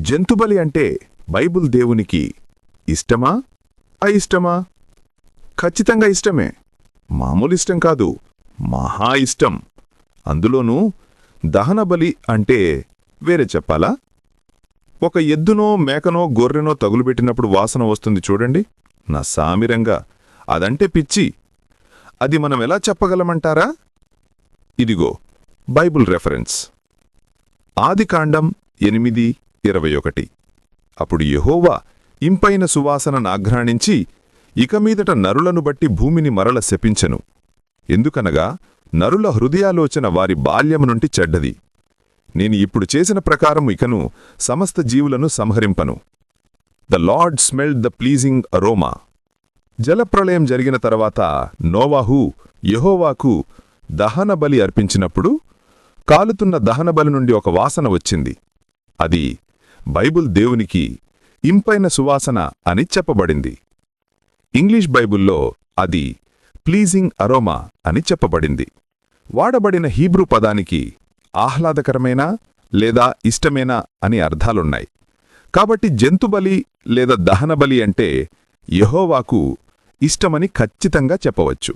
జంతుబలి అంటే బైబుల్ దేవునికి ఇష్టమా? అయిష్టమా? ఖచ్చితంగా ఇష్టమే. మామూలు ఇష్టం కాదు. మహా ఇష్టం. అందులోనూ దహనబలి అంటే వేరే చెప్పాలా? ఒక ఎద్దునో మేకనో గొర్రెనో తగులుబెట్టినప్పుడు వాసన వస్తుంది చూడండి. నా సామిరంగా అదంటే పిచ్చి. అది మనం ఎలా చెప్పగలమంటారా? ఇదిగో బైబుల్ రెఫరెన్స్. ఆదికాండం ఎనిమిది ఇరవై ఒకటి. అప్పుడు యెహోవా ఇంపైన సువాసన నాఘ్రాణించి ఇక మీదట నరులను బట్టి భూమిని మరల శపించెను. ఎందుకనగా నరుల హృదయాలోచన వారి బాల్యము నుండి చెడ్డది. నేను ఇప్పుడు చేసిన ప్రకారం ఇకను సమస్త జీవులను సంహరింపను. The lord smelled the pleasing aroma జలప్రళయం జరిగిన తర్వాత నోవాహు యెహోవాకు దహనబలి అర్పించినప్పుడు కాలుతున్న దహనబలి నుండి ఒక వాసన వచ్చింది. అది బైబుల్ దేవునికి ఇంపైన సువాసన అని చెప్పబడింది. ఇంగ్లీష్ బైబుల్లో అది ప్లీజింగ్ అరోమా అని చెప్పబడింది. వాడబడిన హీబ్రూ పదానికి ఆహ్లాదకరమైన లేదా ఇష్టమేనా అని అర్థాలున్నాయి. కాబట్టి జంతుబలి లేదా దహనబలి అంటే యెహోవాకు ఇష్టమని ఖచ్చితంగా చెప్పవచ్చు.